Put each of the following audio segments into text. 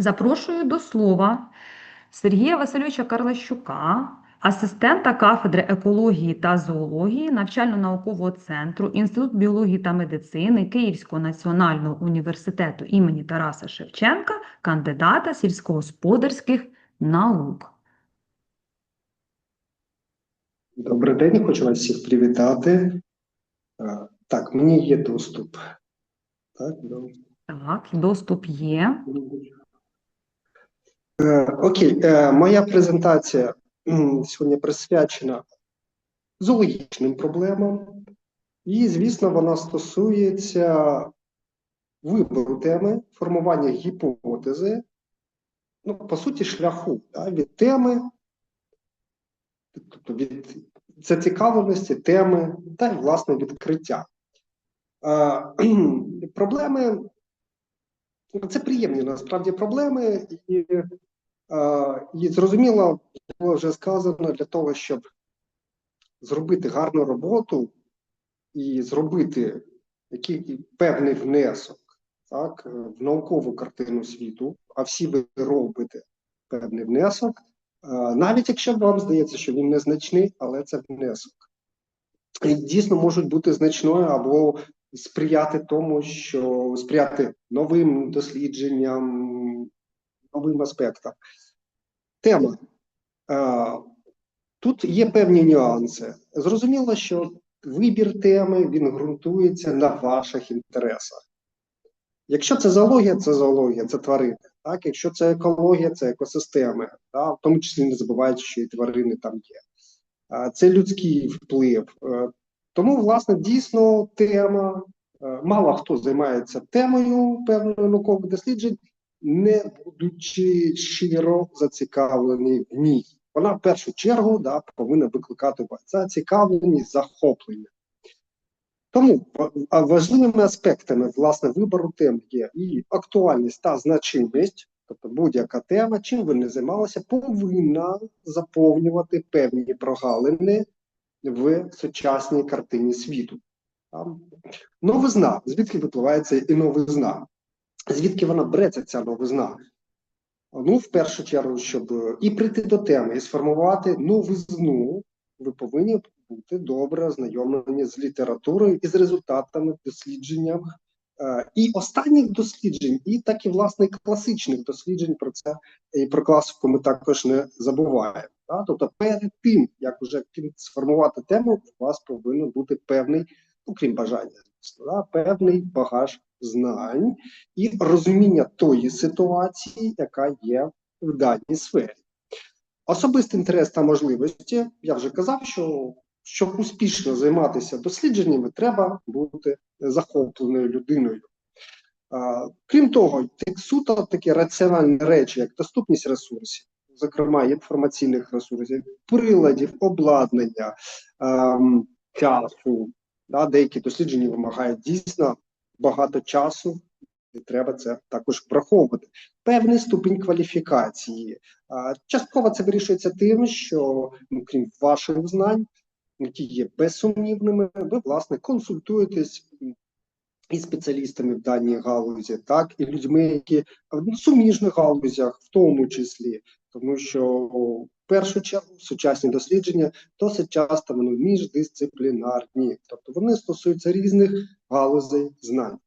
Запрошую до слова Сергія Васильовича Карлащука, асистента кафедри екології та зоології навчально-наукового центру Інститут біології та медицини Київського національного університету імені Тараса Шевченка, кандидата сільськогосподарських наук. Добрий день, хочу вас всіх привітати. Так, мені є доступ. Так, до- Так, доступ є. Е, Окей, е, моя презентація сьогодні присвячена зоологічним проблемам, і, звісно, вона стосується вибору теми, формування гіпотези, ну, по суті, шляху да, від теми, тобто від зацікавленості, теми та й власне відкриття. Е, проблеми це приємні насправді проблеми, і, і зрозуміло, було вже сказано для того, щоб зробити гарну роботу і зробити який певний внесок так, в наукову картину світу, а всі ви робите певний внесок, навіть якщо вам здається, що він незначний, але це внесок. І дійсно можуть бути значною або сприяти тому, що сприяти новим дослідженням, новим аспектам. Тема. Тут є певні нюанси. Зрозуміло, що вибір теми він ґрунтується на ваших інтересах. Якщо це зоологія, це зоологія, це тварини. Так? Якщо це екологія, це екосистеми, так? в тому числі не забуваючи, що і тварини там є. Це людський вплив. Е, Тому, власне, дійсно тема. е, Мало хто займається темою певної наукових досліджень, не будучи щиро зацікавлений в ній. Вона в першу чергу да, повинна викликати зацікавленість, захоплення. Тому важливими аспектами власне вибору тем є і актуальність та значимість, тобто будь-яка тема, чим ви не займалися, повинна заповнювати певні прогалини в сучасній картині світу. Новизна, звідки випливає ця і новизна? Звідки вона береться, ця новизна? Ну, в першу чергу, щоб і прийти до теми, і сформувати новизну, ви повинні бути добре ознайомлені з літературою і з результатами дослідження е, і останніх досліджень, і так і власне класичних досліджень про це і про класику ми також не забуваємо. Да? Тобто, перед тим, як вже сформувати тему, у вас повинен бути певний, окрім бажання, звісно, да? певний багаж знань і розуміння тої ситуації, яка є в даній сфері. Особистий інтерес та можливості, я вже казав, що щоб успішно займатися дослідженнями, треба бути захопленою людиною. Крім того, суто такі раціональні речі, як доступність ресурсів, зокрема інформаційних ресурсів, приладів, обладнання, ем, часу. Да, деякі дослідження вимагають дійсно багато часу, і треба це також враховувати. Певний ступінь кваліфікації. Частково це вирішується тим, що, ну, крім ваших знань, які є безсумнівними, ви, власне, консультуєтесь із спеціалістами в даній галузі, так, і людьми, які в суміжних галузях, в тому числі, тому що в першу чергу сучасні дослідження досить часто вони міждисциплінарні, тобто вони стосуються різних галузей знань.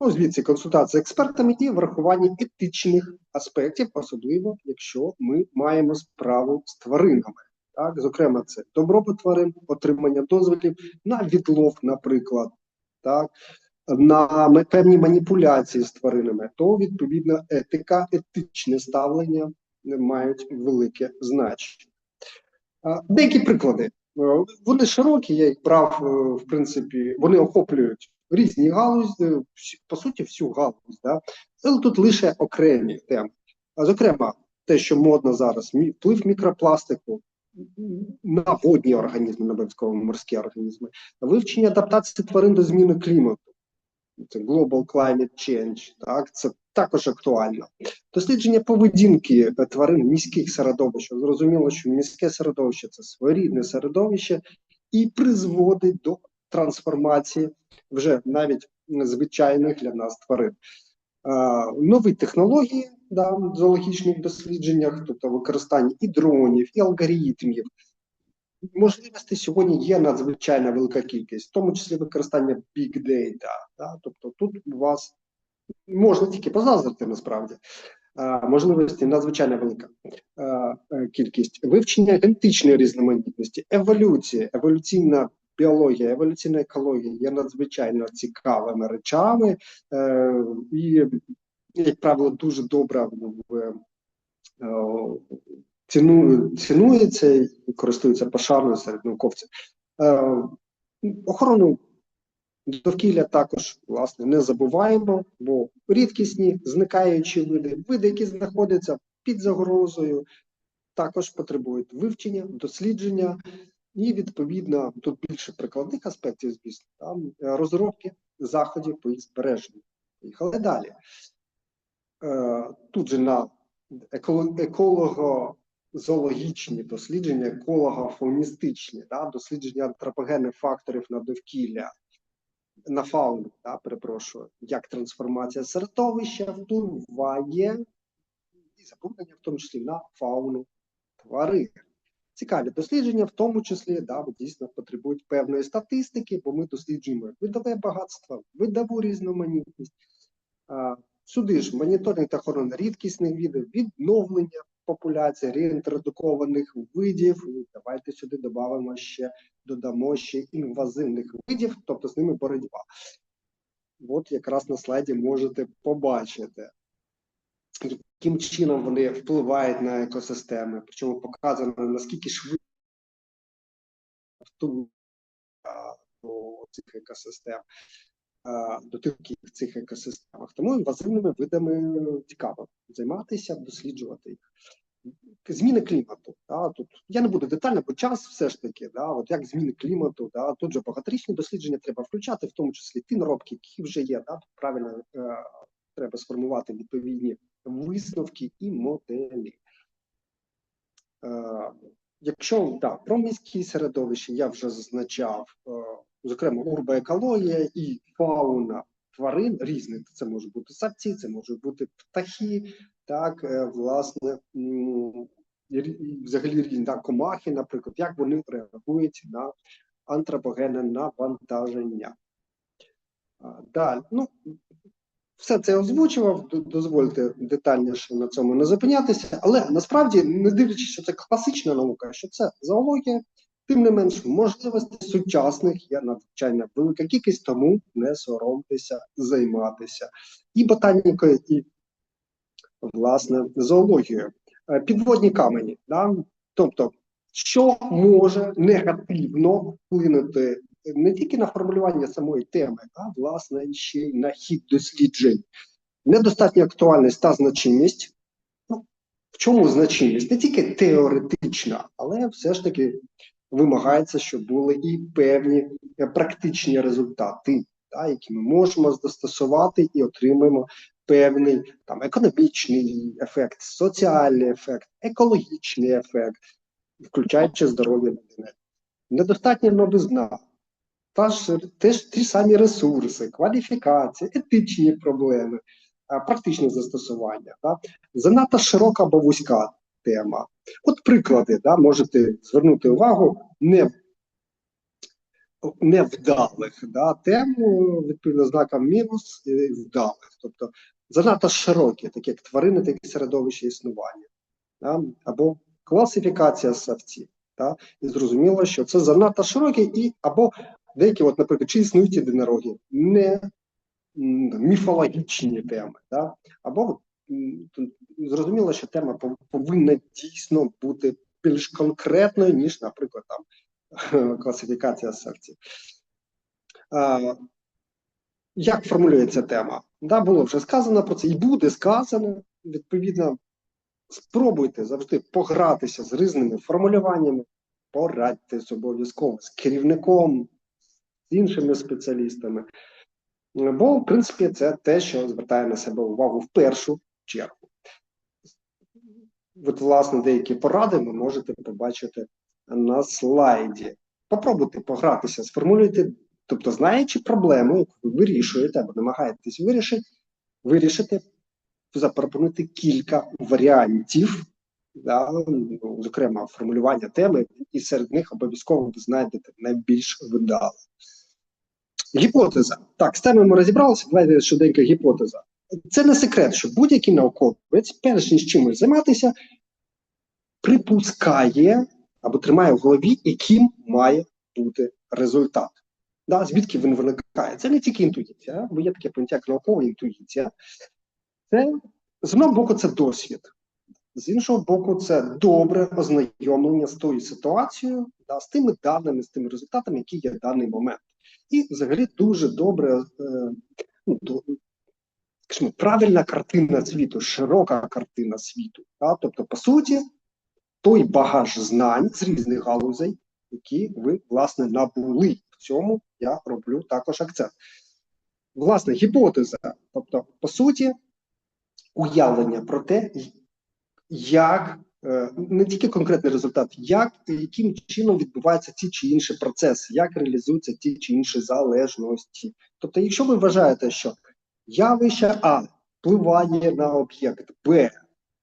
Ну, звідси консультація з експертами і врахування етичних аспектів, особливо якщо ми маємо справу з тваринами. Так, зокрема, це добробут тварин, отримання дозволів на відлов, наприклад, так, на певні маніпуляції з тваринами, то відповідно етика, етичне ставлення мають велике значення. Деякі приклади. Е, Вони широкі, я їх брав, е, в принципі, вони охоплюють різні галузі, по суті, всю галузь. Да? Але тут лише окремі теми. А зокрема, те, що модно зараз, вплив мікропластику на водні організми, на обов'язково морські організми, вивчення адаптації тварин до зміни клімату. Це Global Climate Change, так, це також актуально. Дослідження поведінки тварин в міських середовищах. Зрозуміло, що міське середовище це своєрідне середовище і призводить до трансформації вже навіть звичайних для нас тварин. нові технології да, в зоологічних дослідженнях, тобто використання і дронів, і алгоритмів. Можливостей сьогодні є надзвичайно велика кількість, в тому числі використання big data. Да, тобто тут у вас можна тільки позаздрити насправді. Можливості надзвичайно велика е, кількість вивчення генетичної різноманітності, еволюції, еволюційна біологія, еволюційна екологія є надзвичайно цікавими речами, е, і, як правило, дуже добре е, ціну, цінується і користується пошаною серед науковців. Охорону довкілля також власне не забуваємо, бо рідкісні зникаючі види, види, які знаходяться під загрозою, також потребують вивчення, дослідження і відповідно тут більше прикладних аспектів, звісно, там е, розробки заходів по їх збереженню. Поїхали далі. Е, Тут же на еколо- еколого-зоологічні дослідження, еколого-фауністичні, да, дослідження антропогенних факторів на довкілля, на фауну, да, перепрошую, як трансформація середовища впливає і забруднення, в тому числі на фауну тварин. Цікаві дослідження, в тому числі, да, дійсно потребують певної статистики, бо ми досліджуємо видове багатство, видову різноманітність. Сюди ж моніторинг та охорона рідкісних видів, відновлення популяції реінтродукованих видів. І Давайте сюди додамо ще, додамо ще інвазивних видів, тобто з ними боротьба. От якраз на слайді можете побачити, яким чином вони впливають на екосистеми, причому показано наскільки швидко до цих екосистем, до тих цих екосистемах. Тому інвазивними видами цікаво займатися, досліджувати їх. Зміни клімату. Да, тут я не буду детально, бо час все ж таки, да, от як зміни клімату, да, тут же багаторічні дослідження треба включати, в тому числі ті наробки, які вже є. Да, правильно е, треба сформувати відповідні висновки і моделі. Е, якщо да, про міські середовище я вже зазначав, е, зокрема урбоекологія і фауна тварин різних. Це можуть бути савці, це можуть бути птахи, так, е, власне, взагалі різні да, комахи, наприклад, як вони реагують на антропогенне навантаження. Далі, ну, все це озвучував, дозвольте детальніше на цьому не зупинятися, але насправді, не дивлячись, що це класична наука, що це зоологія, тим не менш, можливостей сучасних є надзвичайно велика кількість, тому не соромтеся займатися і ботанікою, і власне зоологією. Е, Підводні камені, да? тобто, що може негативно вплинути не тільки на формулювання самої теми, а власне ще й на хід досліджень. Недостатня актуальність та значимість. Ну, в чому значимість? Не тільки теоретична, але все ж таки вимагається, щоб були і певні е, практичні результати, та, які ми можемо застосувати і отримаємо певний там економічний ефект, соціальний ефект, екологічний ефект, включаючи здоров'я людини. Недостатня новизна, та ж теж ті самі ресурси, кваліфікація, етичні проблеми, практичне застосування. Та? Занадто широка або вузька тема. От приклади, да, можете звернути увагу не невдалих да, тем, відповідно знаком мінус і вдалих. Тобто занадто широкі, такі як тварини, так і середовище існування, да, або класифікація савців. Да, і зрозуміло, що це занадто широкі і або деякі, от, наприклад, чи існують єдинороги, не міфологічні теми, да, або зрозуміло, що тема повинна дійсно бути більш конкретною, ніж, наприклад, там класифікація секцій. Як формулюється тема? Да, було вже сказано про це і буде сказано. Відповідно, спробуйте завжди погратися з різними формулюваннями, порадьтесь обов'язково з керівником, з іншими спеціалістами. Бо, в принципі, це те, що звертає на себе увагу в першу чергу. От, власне, деякі поради ви можете побачити на слайді. Попробуйте погратися, сформулюйте, тобто, знаючи проблему, яку ви вирішуєте або намагаєтесь вирішити, вирішити, запропонуйте кілька варіантів, да, ну, зокрема, формулювання теми, і серед них обов'язково ви знайдете найбільш вдале. Гіпотеза. Так, з темою ми розібралися. Давайте швиденько гіпотеза. Це не секрет, що будь-який науковець, перш ніж чимось займатися, припускає або тримає в голові, яким має бути результат. Да, звідки він виникає? Це не тільки інтуїція, бо є таке поняття як наукова інтуїція. Це з одного боку, це досвід, з іншого боку, це добре ознайомлення з тою ситуацією, да, з тими даними, з тими результатами, які є в даний момент. І взагалі дуже добре, е, ну, скажімо, правильна картина світу, широка картина світу. Да? Тобто, по суті, той багаж знань з різних галузей, які ви, власне, набули. В цьому я роблю також акцент. Власне, гіпотеза, тобто, по суті, уявлення про те, як е, не тільки конкретний результат, як і яким чином відбуваються ті чи інші процеси, як реалізуються ті чи інші залежності. Тобто, якщо ви вважаєте, що явище А впливає на об'єкт Б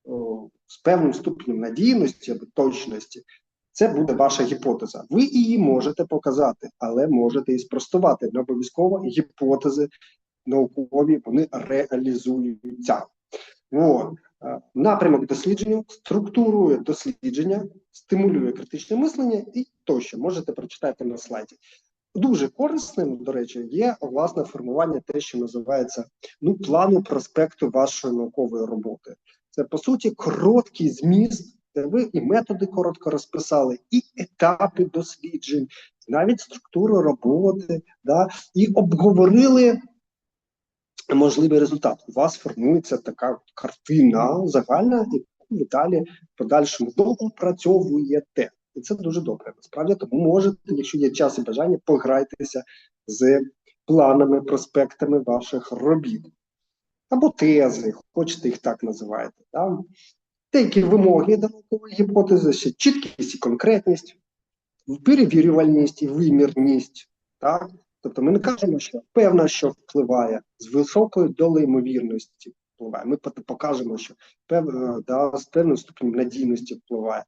о, з певним ступенем надійності або точності, це буде ваша гіпотеза. Ви її можете показати, але можете і спростувати. Не обов'язково гіпотези наукові вони реалізуються. От. Е, Напрямок дослідження структурує дослідження, стимулює критичне мислення і тощо можете прочитати на слайді. Дуже корисним, до речі, є власне формування те, що називається ну, плану проспекту вашої наукової роботи. Це по суті короткий зміст, де ви і методи коротко розписали, і етапи досліджень, навіть структуру роботи, да, і обговорили можливий результат. У вас формується така картина загальна, ви далі в подальшому доопрацьовуєте. І це дуже добре. Насправді, тому можете, якщо є час і бажання, пограйтеся з планами, проспектами ваших робіт. Або тези, хочете їх так називаєте. Да? Деякі вимоги до гіпотези, ще чіткість і конкретність, перевірювальність і вимірність. Так? Тобто ми не кажемо, що певно, що впливає з високою долею ймовірності впливає. Ми покажемо, що пев, да, з певним ступенем надійності впливає.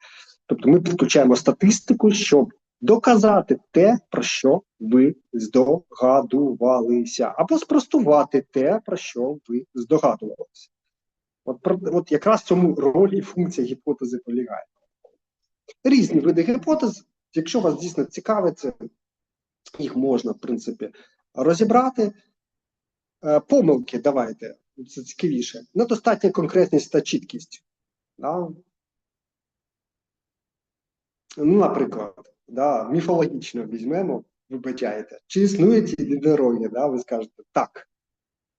Тобто ми підключаємо статистику, щоб доказати те, про що ви здогадувалися, або спростувати те, про що ви здогадувалися. От, от якраз цьому ролі і функція гіпотези полягає. Різні види гіпотез, якщо вас дійсно цікавить, це їх можна, в принципі, розібрати. Е, Помилки давайте, це цікавіше. Недостатня конкретність та чіткість. Да? Ну, наприклад, да, міфологічно візьмемо, вибачаєте, чи існують єдинороги, да, ви скажете так.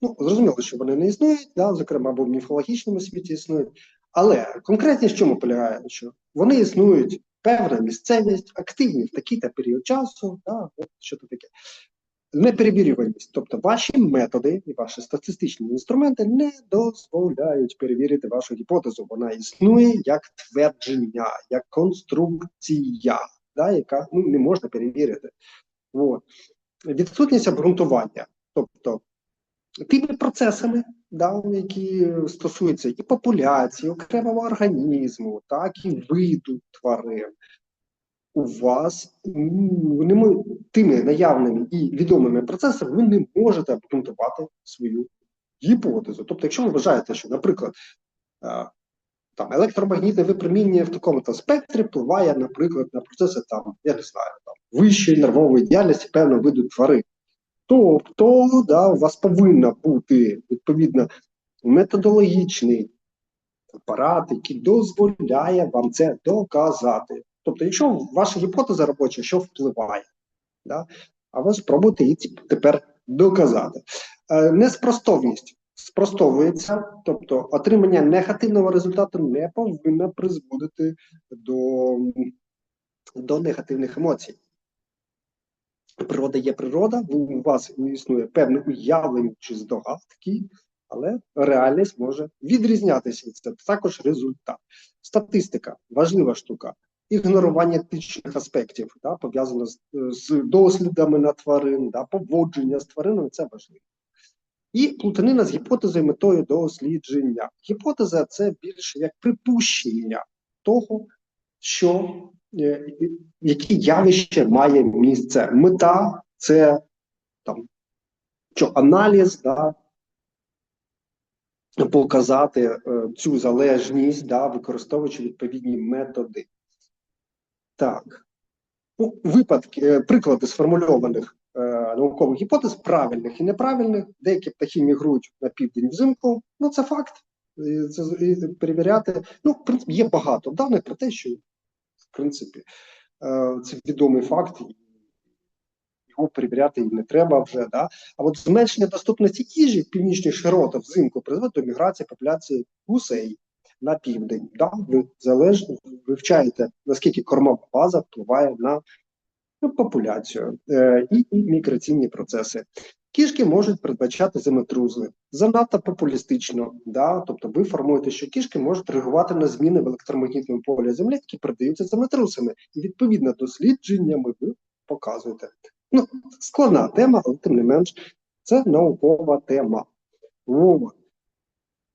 Ну, зрозуміло, що вони не існують, да, зокрема, або в міфологічному світі існують. Але конкретність в чому полягає? Що вони існують певна місцевість, активні в такий-то період часу, да, от що то таке. Неперевірюваність, тобто ваші методи і ваші статистичні інструменти не дозволяють перевірити вашу гіпотезу. Вона існує як твердження, як конструкція, да, яка ну, не можна перевірити. От. Відсутність обґрунтування, тобто тими процесами, да, які стосуються і популяції, окремого організму, так і виду тварин. У вас ними, тими наявними і відомими процесами ви не можете обґрунтувати свою гіпотезу. Тобто, якщо ви вважаєте, що, наприклад, е, там електромагнітне випромінювання в такому то спектрі впливає, наприклад, на процеси там, я не знаю, там вищої нервової діяльності певного виду тварин. Тобто, да, у вас повинна бути відповідно методологічний апарат, який дозволяє вам це доказати. Тобто, якщо ваша гіпотеза робоча, що впливає, да, а ви спробуйте її тепер доказати. Е, неспростовність спростовується, тобто отримання негативного результату не повинно призводити до, до негативних емоцій. Природа є природа, у вас існує певне уявлення чи здогадки, але реальність може відрізнятися. Це також результат. Статистика важлива штука. Ігнорування етичних аспектів, да, пов'язано з, з дослідами на тварин, да, поводження з тваринами це важливо. і плутанина з гіпотезою метою дослідження. Гіпотеза це більше як припущення того, що е, які явище має місце. Мета це там що аналіз, да, показати е, цю залежність, да, використовуючи відповідні методи. Так. Ну, випадки, е, приклади сформульованих е, наукових гіпотез, правильних і неправильних. Деякі птахи мігрують на південь взимку. Ну, це факт. І Це і перевіряти. Ну, в принципі, є багато даних про те, що в принципі е, це відомий факт, його перевіряти і не треба вже. Да? А от зменшення доступності їжі в північних широтах взимку призводить до міграції популяції гусей на південь. Да? Ви залежно вивчаєте, наскільки кормова база впливає на ну, популяцію е, і, і міграційні процеси. Кішки можуть передбачати землетруси занадто популістично. Да? Тобто ви формуєте, що кішки можуть реагувати на зміни в електромагнітному полі Землі, які передаються землетрусами. І відповідно дослідженнями ви показуєте. Ну, складна тема, але тим не менш, це наукова тема. От.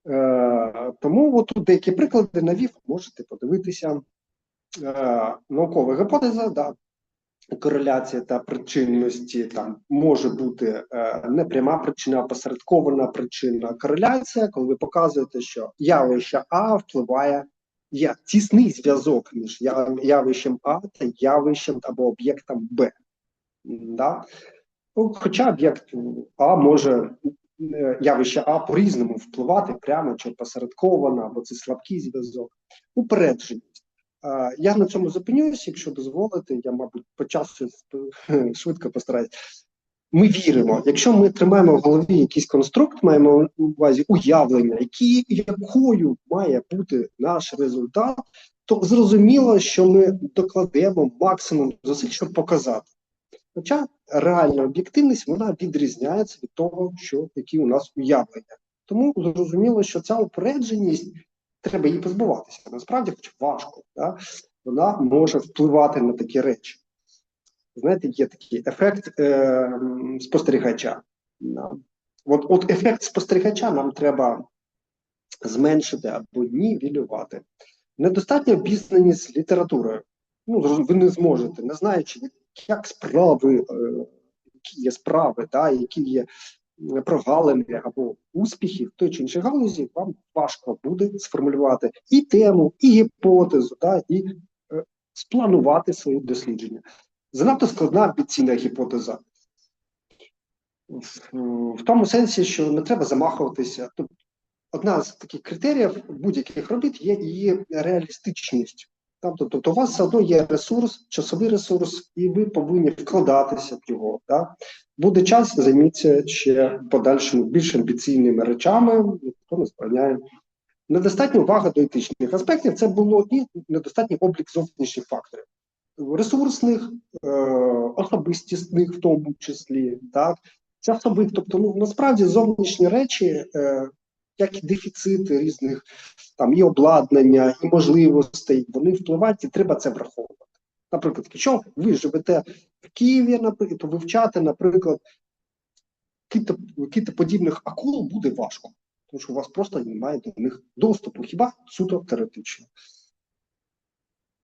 Е, тому от тут деякі приклади навів, можете подивитися. Е, наукова гіпотеза, да, кореляція та причинності там може бути е, не пряма причина, а посередкована причина. Кореляція, коли ви показуєте, що явище А впливає, є тісний зв'язок між явищем А та явищем або об'єктом Б. Да? Ну, хоча об'єкт А може явище А по-різному впливати прямо чи посередковано, або це слабкий зв'язок. Упередженість. Я на цьому зупинюсь, якщо дозволите, я, мабуть, по часу швидко постараюсь. Ми віримо, якщо ми тримаємо в голові якийсь конструкт, маємо на увазі уявлення, які, якою має бути наш результат, то зрозуміло, що ми докладемо максимум зусиль, щоб показати. Хоча реальна об'єктивність вона відрізняється від того, що які у нас уявлення. Тому зрозуміло, що ця упередженість треба її позбуватися. Насправді, хоч важко, да? вона може впливати на такі речі. Знаєте, є такий ефект е, спостерігача. Да. От, от ефект спостерігача нам треба зменшити або нівелювати. Недостатня обізнаність з літературою. Ну, ви не зможете, не знаючи, як справи, е, які є справи, да, які є прогалини або успіхи в той чи іншій галузі, вам важко буде сформулювати і тему, і гіпотезу, да, і е, спланувати свої дослідження. Занадто складна амбіційна гіпотеза. В, тому сенсі, що не треба замахуватися. Одна з таких критеріїв будь-яких робіт є її реалістичність. Тобто, тобто у вас все одно є ресурс, часовий ресурс, і ви повинні вкладатися в його. Да? Буде час, займіться ще подальшими більш амбіційними речами, ніхто не справляє. Недостатня увага до етичних аспектів це було і недостатній облік зовнішніх факторів. Ресурсних, е, особистісних, в тому числі, так, часових. Тобто, ну насправді зовнішні речі, е, як і дефіцити різних там і обладнання, і можливостей, вони впливають, і треба це враховувати. Наприклад, якщо ви живете в Києві, то вивчати, наприклад, кито- китоподібних акул буде важко, тому що у вас просто немає до них доступу, хіба суто теоретично.